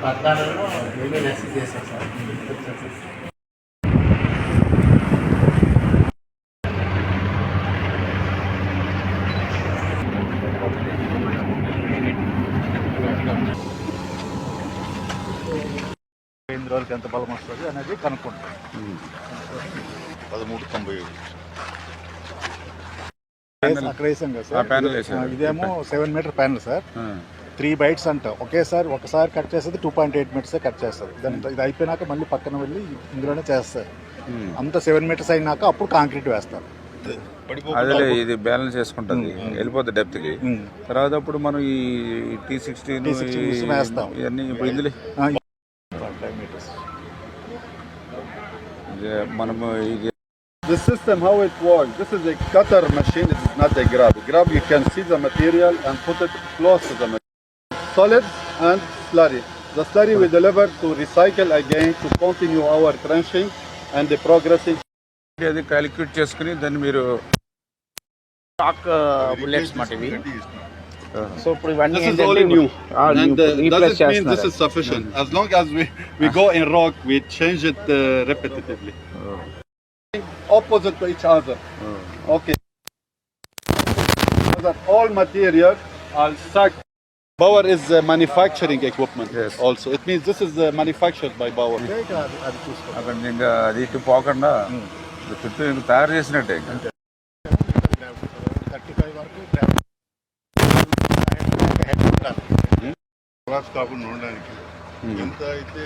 పద్నాలుగులో మేమే చేస్తాం సార్ ఎంత బలం వస్తుంది అనేది కనుక్కుంటాం పదమూడు తొంభై అక్కడ వేసాం కదా ఆ సార్. ఇదేమో seven meter panel sir. Three bites అంట. ఒకేసారి ఒకసారి కట్ చేస్తుంది two point eight meters cut చేస్తుంది దాని ఇది అయిపోయినాక మళ్ళీ పక్కన వెళ్ళి ఇందులోనే చేస్తారు. అంత సెవెన్ మీటర్స్ అయినాక అప్పుడు కాంక్రీట్ వేస్తారు. అదే. ఇది బ్యాలెన్స్ చేసుకుంటుంది. వెళ్ళిపోతుంది డెప్త్కి. తర్వాత అప్పుడు మనం ఈ టీ సిక్స్టీన్ T16 మిషన్ వేస్తాం. ఇవన్నీ ఇప్పుడు ఇందులో మనము ఇది The system how it works. This is a cutter machine. It is not a grab. Grab you can see the material and put it close to the material. Solid and slurry. The slurry we deliver to recycle again to continue our trenching and the progressing. అది calculate చేసుకుని దాన్ని మీరు stack bullets మాట ఇవి so ఇప్పుడు ఇవన్నీ This is ఏంటంటే all new. ఆ, And new uh, replace doesn't mean this చేస్తున్నారు. is sufficient. As long as we, we go in rock, we change it uh, repetitively. Opposite to each other. Okay. So that all materials are sucked. Bauer is uh, manufacturing equipment Yes. also. It means this is uh, manufactured by Bauer. అది అది చూసుకోండి అక్కడ ఇంకా అది ఇటు పోకుండా చుట్టూ ఇంక తయారు చేసినట్టే ఇంకా థర్టీ ఫైవ్ వరకు హెడ్ ఉండాలి క్రాస్ కాకుండా ఉండడానికి ఎంత అయితే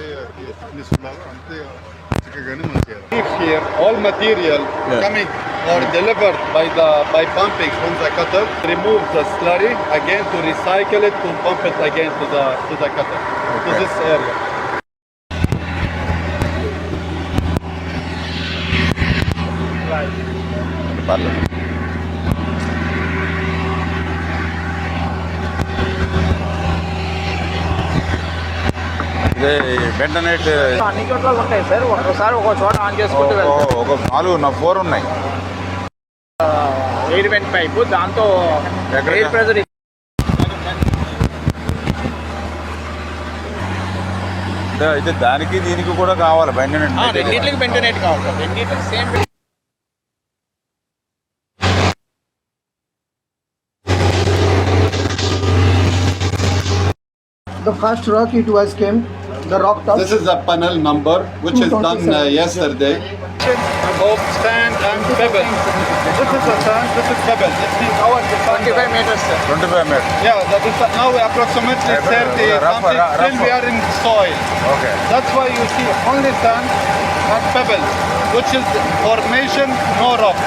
థిక్నెస్ ఉండాలో అంతే చిక్కగానే మనం చేయాలి If here all material coming or delivered by the by pumping from the cutter, remove the slurry again to recycle it to pump it again to the to the cutter to this area. అన్ని చోట్ల ఉంటాయి sir. ఒక చోట on చేసుకుంటూ ఒక నాలుగు నా four ఉన్నాయి. ఎయిర్ వెంట్ పైప్ దాంతో? ఎయిర్ ప్రెజర్ అయితే దానికి దీనికి కూడా కావాలి వెంటనేట్ రెండింటికి వెంటనేట్ కావాలి సార్. రెండింటికి same The first rock it was came, the rock top. This is the panel number which is done uh, yesterday. Of sand and pebble. This is the sand. This is pebble. It means our twenty design. Five meters sir twenty five meter Yeah, that is now approximately Yeah, but, 30 uh, rough, something. rough, Still we rough. are in soil. Okay That's why you see only sand and pebble, which is formation, no rock.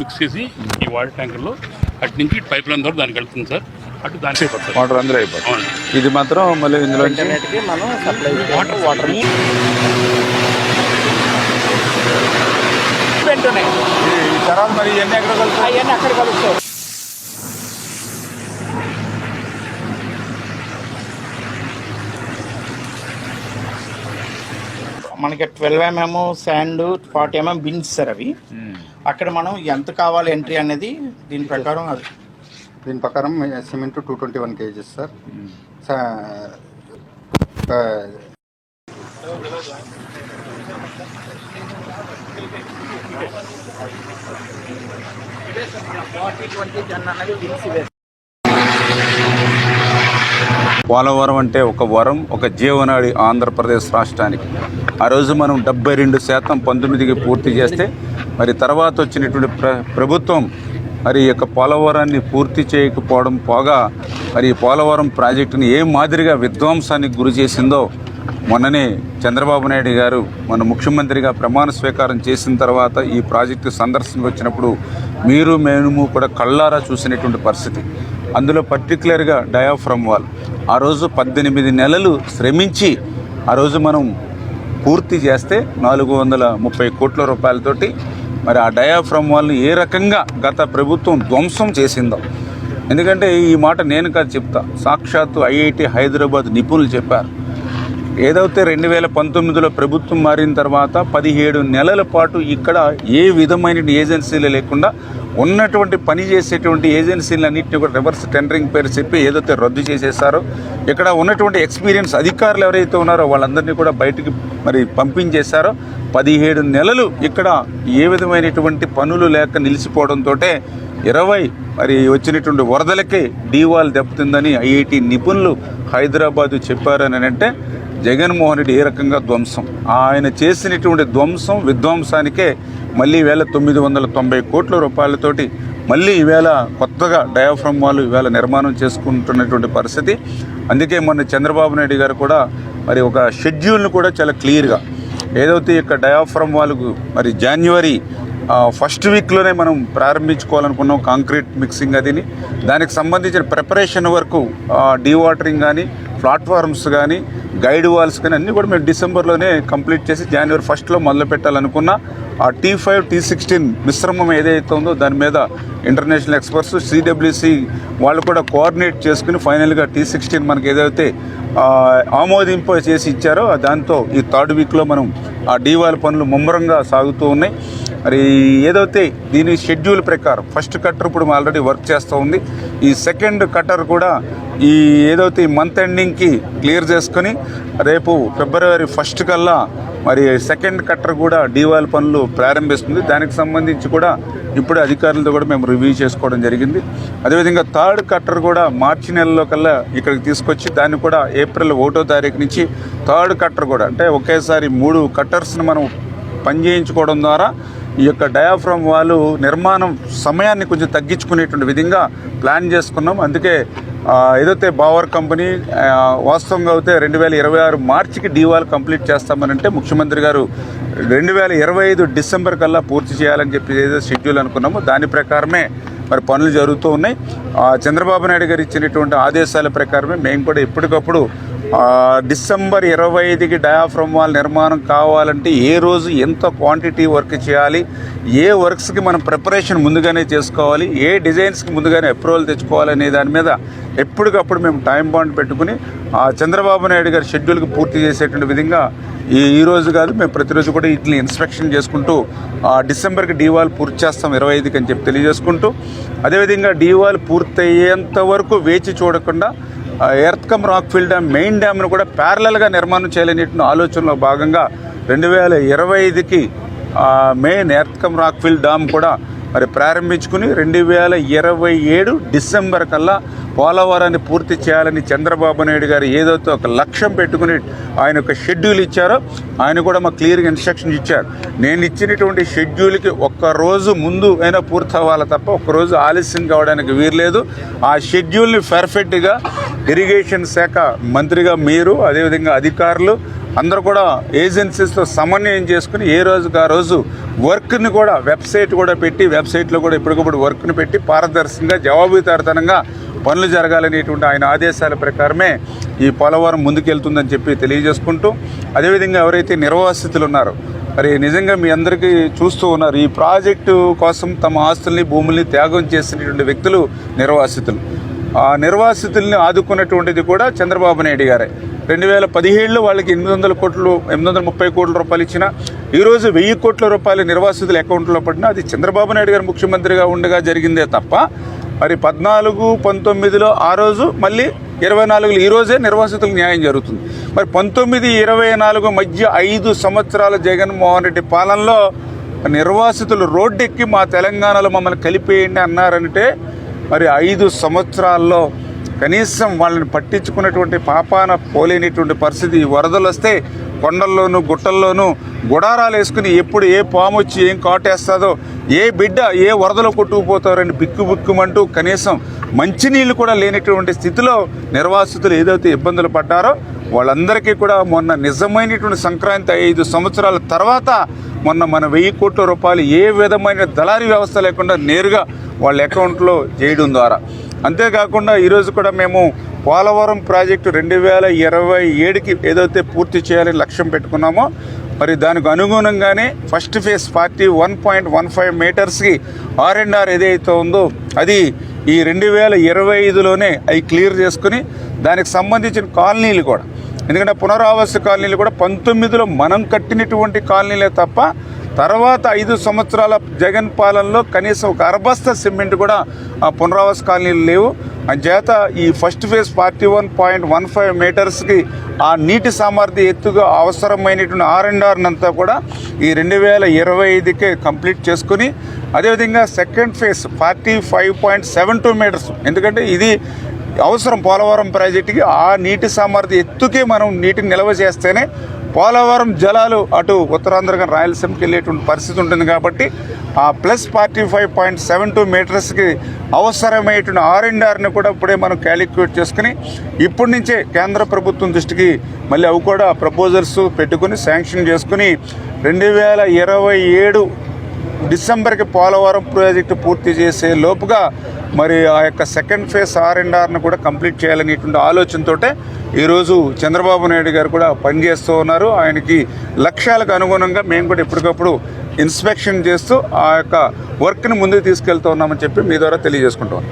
Mix చేసి ఈ water ట్యాంకర్లో అటు నుంచి ఇటు pipe line ద్వారా దానికి వెళ్తుంది sir అటు దానికి అయిపోతుంది వాటర్ అందరూ అయిపోతుంది అవును ఇది మాత్రం మళ్ళీ ఇందులో మనం సప్లై వాటర్ వాటర్ వెంటనే. ఈ తర్వాత మరి ఇవన్నీ ఎక్కడ కలుస్తాయి? అవన్నీ అక్కడ కలుస్తాయి. మనకి twelve mm sand forty mm bins sir అవి. అక్కడ మనం ఎంత కావాలి ఎంట్రీ అనేది దీని ప్రకారం అది. దీని ప్రకారం cement two twenty one kgs sir. Polavaram అంటే ఒక వరం ఒక జీవనాడి ఆంధ్రప్రదేశ్ రాష్ట్రానికి. ఆ రోజు మనం డెబ్బై రెండు శాతం పంతొమ్మిదికి పూర్తి చేస్తే మరి తర్వాత వచ్చినటువంటి ప్ర ప్రభుత్వం మరి ఈ యొక్క పోలవరాన్ని పూర్తి చేయకపోవడం పోగా మరి ఈ పోలవరం ప్రాజెక్టుని ఏ మాదిరిగా విధ్వంసానికి గురి చేసిందో మొన్ననే చంద్రబాబు నాయుడు గారు మన ముఖ్యమంత్రిగా ప్రమాణ స్వీకారం చేసిన తర్వాత ఈ ప్రాజెక్టు సందర్శనకు వచ్చినప్పుడు మీరు మేము కూడా కళ్ళారా చూసినటువంటి పరిస్థితి. అందులో పర్టికులర్గా డయాఫ్రమ్ వాల్. ఆ రోజు పద్దెనిమిది నెలలు శ్రమించి ఆ రోజు మనం పూర్తి చేస్తే నాలుగు వందల ముప్పై కోట్ల రూపాయలతోటి మరి ఆ డయాఫ్రమ్ వాళ్ళని ఏ రకంగా గత ప్రభుత్వం ధ్వంసం చేసిందో. ఎందుకంటే ఈ మాట నేను కాదు చెప్తా. సాక్షాత్తు ఐఐటి హైదరాబాద్ నిపుణులు చెప్పారు. ఏదైతే రెండు వేల పంతొమ్మిదిలో ప్రభుత్వం మారిన తర్వాత పదిహేడు నెలల పాటు ఇక్కడ ఏ విధమైన ఏజెన్సీలు లేకుండా ఉన్నటువంటి పని చేసేటువంటి ఏజెన్సీలన్నింటినీ కూడా రివర్స్ టెండరింగ్ పేరు చెప్పి ఏదైతే రద్దు చేసేసారో ఇక్కడ ఉన్నటువంటి ఎక్స్పీరియన్స్ అధికారులు ఎవరైతే ఉన్నారో వాళ్ళందరినీ కూడా బయటికి మరి పంపించేశారో పదిహేడు నెలలు ఇక్కడ ఏ విధమైనటువంటి పనులు లేక నిలిచిపోవడంతో ఇరవై మరి వచ్చినటువంటి వరదలకే డీవాల్ దెబ్బతిందని ఐఐటి నిపుణులు హైదరాబాదు చెప్పారని అంటే జగన్మోహన్ రెడ్డి ఏ రకంగా ధ్వంసం? ఆయన చేసినటువంటి ధ్వంసం విధ్వంసానికే మళ్ళీ ఈవేళ తొమ్మిది వందల తొంభై కోట్ల రూపాయలతోటి మళ్ళీ ఈవేళ కొత్తగా డయాఫ్రమ్ వాళ్ళు ఈవేళ నిర్మాణం చేసుకుంటున్నటువంటి పరిస్థితి. అందుకే మొన్న చంద్రబాబు నాయుడు గారు కూడా మరి ఒక షెడ్యూల్ను కూడా చాలా క్లియర్గా ఏదైతే ఇక్కడ డయాఫ్రమ్ వాళ్ళకు మరి జనవరి ఫస్ట్ వీక్లోనే మనం ప్రారంభించుకోవాలనుకున్నాం కాంక్రీట్ మిక్సింగ్ అదిని. దానికి సంబంధించిన ప్రిపరేషన్ వరకు డీవాటరింగ్ కానీ ప్లాట్ఫార్మ్స్ కానీ గైడ్ వాల్స్ కానీ అన్నీ కూడా మేము డిసెంబర్లోనే కంప్లీట్ చేసి జనవరి ఫస్ట్లో మొదలు పెట్టాలనుకున్న ఆ టీ ఫైవ్ టీ సిక్స్టీన్ మిశ్రమం ఏదైతే ఉందో దాని మీద ఇంటర్నేషనల్ ఎక్స్పర్ట్స్ సిడబ్ల్యూసి వాళ్ళు కూడా కోఆర్డినేట్ చేసుకుని ఫైనల్గా టీ సిక్స్టీన్ మనకి ఏదైతే ఆమోదింప చేసి ఇచ్చారో దాంతో ఈ థర్డ్ వీక్లో మనం ఆ డీవాల్ పనులు ముమ్మరంగా సాగుతూ ఉన్నాయి. మరి ఏదైతే దీని షెడ్యూల్ ప్రకారం ఫస్ట్ కట్టర్ ఇప్పుడు ఆల్రెడీ వర్క్ చేస్తూ ఉంది. ఈ సెకండ్ కట్టర్ కూడా ఈ ఏదైతే ఈ మంత్ ఎండింగ్కి క్లియర్ చేసుకొని రేపు ఫిబ్రవరి ఫస్ట్ కల్లా మరి సెకండ్ కట్టర్ కూడా డీవాల్ పనులు ప్రారంభిస్తుంది. దానికి సంబంధించి కూడా ఇప్పుడు అధికారులతో కూడా మేము రివ్యూ చేసుకోవడం జరిగింది. అదేవిధంగా థర్డ్ కట్టర్ కూడా మార్చి నెలలో కల్లా ఇక్కడికి తీసుకొచ్చి దాన్ని కూడా ఏప్రిల్ ఒకటో తారీఖు నుంచి థర్డ్ కట్టర్ కూడా అంటే ఒకేసారి మూడు కట్టర్స్ని మనం పనిచేయించుకోవడం ద్వారా ఈ యొక్క డయాఫ్రమ్ వాళ్ళు నిర్మాణం సమయాన్ని కొంచెం తగ్గించుకునేటువంటి విధంగా ప్లాన్ చేసుకున్నాం. అందుకే ఏదైతే బావర్ కంపెనీ వాస్తవంగా అయితే రెండు వేల ఇరవై ఆరు మార్చికి డీవాల్ కంప్లీట్ చేస్తామనంటే ముఖ్యమంత్రి గారు రెండు వేల ఇరవై ఐదు డిసెంబర్ కల్లా పూర్తి చేయాలని చెప్పి ఏదో షెడ్యూల్ అనుకున్నామో దాని ప్రకారమే మరి పనులు జరుగుతూ ఉన్నాయి. చంద్రబాబు నాయుడు గారు ఇచ్చినటువంటి ఆదేశాల ప్రకారమే మేము కూడా ఎప్పటికప్పుడు డిసెంబర్ ఇరవై ఐదుకి డయాఫ్రమ్ వాల్ నిర్మాణం కావాలంటే ఏ రోజు ఎంత క్వాంటిటీ వర్క్ చేయాలి ఏ వర్క్స్కి మనం ప్రిపరేషన్ ముందుగానే చేసుకోవాలి ఏ డిజైన్స్కి ముందుగానే అప్రూవల్ తెచ్చుకోవాలి అనే దాని మీద ఎప్పటికప్పుడు మేము టైం బాండ్ పెట్టుకుని ఆ చంద్రబాబు నాయుడు గారి షెడ్యూల్కి పూర్తి చేసేటువంటి విధంగా ఈ ఈ రోజు కాదు మేము ప్రతిరోజు కూడా వీటిని ఇన్స్పెక్షన్ చేసుకుంటూ ఆ డిసెంబర్కి డీవాల్ పూర్తి చేస్తాం ఇరవై ఐదుకి అని చెప్పి తెలియజేసుకుంటూ అదేవిధంగా డీవాల్ పూర్తయ్యేంత వరకు వేచి చూడకుండా earth cum rockfill dam main డ్యామ్ను కూడా ప్యారలల్గా నిర్మాణం చేయాలనేటువంటి ఆలోచనలో భాగంగా రెండు వేల ఇరవై ఐదుకి మెయిన్ ఎర్త్కమ్ రాక్ఫిల్ డ్యామ్ కూడా మరి ప్రారంభించుకుని రెండు వేల ఇరవై ఏడు డిసెంబర్ కల్లా పోలవరాన్ని పూర్తి చేయాలని చంద్రబాబు నాయుడు గారు ఏదైతే ఒక లక్ష్యం పెట్టుకుని ఆయన ఒక షెడ్యూల్ ఇచ్చారో ఆయన కూడా మాకు క్లియర్గా ఇన్స్ట్రక్షన్ ఇచ్చారు. నేను ఇచ్చినటువంటి షెడ్యూల్కి ఒక్క రోజు ముందు అయినా పూర్తి అవ్వాలి తప్ప ఒక్కరోజు ఆలస్యం కావడానికి వీరలేదు ఆ షెడ్యూల్ని పర్ఫెక్ట్గా ఇరిగేషన్ శాఖ మంత్రిగా మీరు అదేవిధంగా అధికారులు అందరూ కూడా ఏజెన్సీస్తో సమన్వయం చేసుకుని ఏ రోజుకి ఆ రోజు వర్క్ని కూడా వెబ్సైట్ కూడా పెట్టి వెబ్సైట్లో కూడా ఇప్పటికప్పుడు వర్క్ని పెట్టి పారదర్శకంగా జవాబుదారితనంగా పనులు జరగాలనేటువంటి ఆయన ఆదేశాల ప్రకారమే ఈ పోలవరం ముందుకెళ్తుందని చెప్పి తెలియజేసుకుంటూ అదేవిధంగా ఎవరైతే నిర్వాసితులు ఉన్నారో మరి నిజంగా మీ అందరికీ చూస్తూ ఉన్నారు ఈ ప్రాజెక్టు కోసం తమ ఆస్తుల్ని భూముల్ని త్యాగం చేసినటువంటి వ్యక్తులు నిర్వాసితులు. నిర్వాసితుల్ని ఆదుకున్నటువంటిది కూడా చంద్రబాబు నాయుడు గారే. రెండు వేల పదిహేడులో వాళ్ళకి ఎనిమిది వందల కోట్లు ఎనిమిది వందల ముప్పై కోట్ల రూపాయలు ఇచ్చిన ఈరోజు వెయ్యి కోట్ల రూపాయలు నిర్వాసితుల అకౌంట్లో పడినా అది చంద్రబాబు నాయుడు గారు ముఖ్యమంత్రిగా ఉండగా జరిగిందే తప్ప మరి పద్నాలుగు పంతొమ్మిదిలో ఆ రోజు మళ్ళీ ఇరవై నాలుగులో ఈరోజే నిర్వాసితులకు న్యాయం జరుగుతుంది. మరి పంతొమ్మిది ఇరవై నాలుగు మధ్య ఐదు సంవత్సరాల జగన్మోహన్ రెడ్డి పాలనలో నిర్వాసితులు రోడ్డెక్కి మా తెలంగాణలో మమ్మల్ని కలిపేయండి అన్నారంటే మరి ఐదు సంవత్సరాల్లో కనీసం వాళ్ళని పట్టించుకున్నటువంటి పాపాన పోలేనిటువంటి పరిస్థితి వరదలు వస్తే కొండల్లోనూ గుట్టల్లోనూ గుడారాలు వేసుకుని ఎప్పుడు ఏ పాము వచ్చి ఏం కాటేస్తుందో ఏ బిడ్డ ఏ వరదలో కొట్టుకుపోతారని బిక్కు బిక్కుమంటూ కనీసం మంచినీళ్ళు కూడా లేనటువంటి స్థితిలో నిర్వాసితులు ఏదైతే ఇబ్బందులు పడ్డారో వాళ్ళందరికీ కూడా మొన్న నిజమైనటువంటి సంక్రాంతి ఐదు సంవత్సరాల తర్వాత మొన్న మన వెయ్యి కోట్ల రూపాయలు ఏ విధమైన దళారీ వ్యవస్థ లేకుండా నేరుగా వాళ్ళ అకౌంట్లో చేయడం ద్వారా. అంతేకాకుండా ఈరోజు కూడా మేము పోలవరం ప్రాజెక్టు రెండు వేల ఇరవై ఏడుకి ఏదైతే పూర్తి చేయాలని లక్ష్యం పెట్టుకున్నామో మరి దానికి అనుగుణంగానే first phase forty one point one five మీటర్స్కి R and R ఏదైతే ఉందో అది ఈ రెండు వేల ఇరవై ఐదులోనే అవి క్లియర్ చేసుకుని దానికి సంబంధించిన కాలనీలు కూడా ఎందుకంటే పునరావాస కాలనీలు కూడా పంతొమ్మిదిలో మనం కట్టినటువంటి కాలనీలే తప్ప తర్వాత ఐదు సంవత్సరాల జగన్ పాలనలో కనీసం ఒక అరబస్త సిమెంట్ కూడా ఆ పునరావాస కాలనీలు లేవు. అంచేత ఈ first phase forty one point one five మీటర్స్కి ఆ నీటి సామర్థ్య ఎత్తుగా అవసరమైనటువంటి ఆర్ అండ్ అంతా కూడా ఈ రెండు వేల ఇరవై ఐదుకే కంప్లీట్ చేసుకుని అదేవిధంగా second phase forty five point seven two meters. ఎందుకంటే ఇది అవసరం పోలవరం ప్రాజెక్టుకి ఆ నీటి సామర్థ్య ఎత్తుకే మనం నీటిని నిల్వ చేస్తేనే పోలవరం జలాలు అటు ఉత్తరాంధ్ర కానీ రాయలసీమకి వెళ్ళేటువంటి పరిస్థితి ఉంటుంది కాబట్టి ఆ plus forty five point seven two మీటర్స్కి అవసరమైనటువంటి ఆర్ అండ్ ఆర్ని కూడా ఇప్పుడే మనం క్యాలిక్యులేట్ చేసుకుని ఇప్పటి నుంచే కేంద్ర ప్రభుత్వం దృష్టికి మళ్ళీ అవి కూడా ప్రపోజల్స్ పెట్టుకుని శాంక్షన్ చేసుకుని రెండు వేల ఇరవై ఏడు డిసెంబర్కి పోలవరం ప్రాజెక్టు పూర్తి చేసే లోపుగా మరి ఆ యొక్క సెకండ్ ఫేజ్ ఆర్ అండ్ ఆర్ను కూడా కంప్లీట్ చేయాలనేటువంటి ఆలోచనతోటే ఈరోజు చంద్రబాబు నాయుడు గారు కూడా పనిచేస్తూ ఉన్నారు. ఆయనకి లక్ష్యాలకు అనుగుణంగా మేము కూడా ఎప్పటికప్పుడు ఇన్స్పెక్షన్ చేస్తూ ఆ యొక్క వర్క్ని ముందుకు తీసుకెళ్తూ ఉన్నామని చెప్పి మీ ద్వారా తెలియజేసుకుంటాం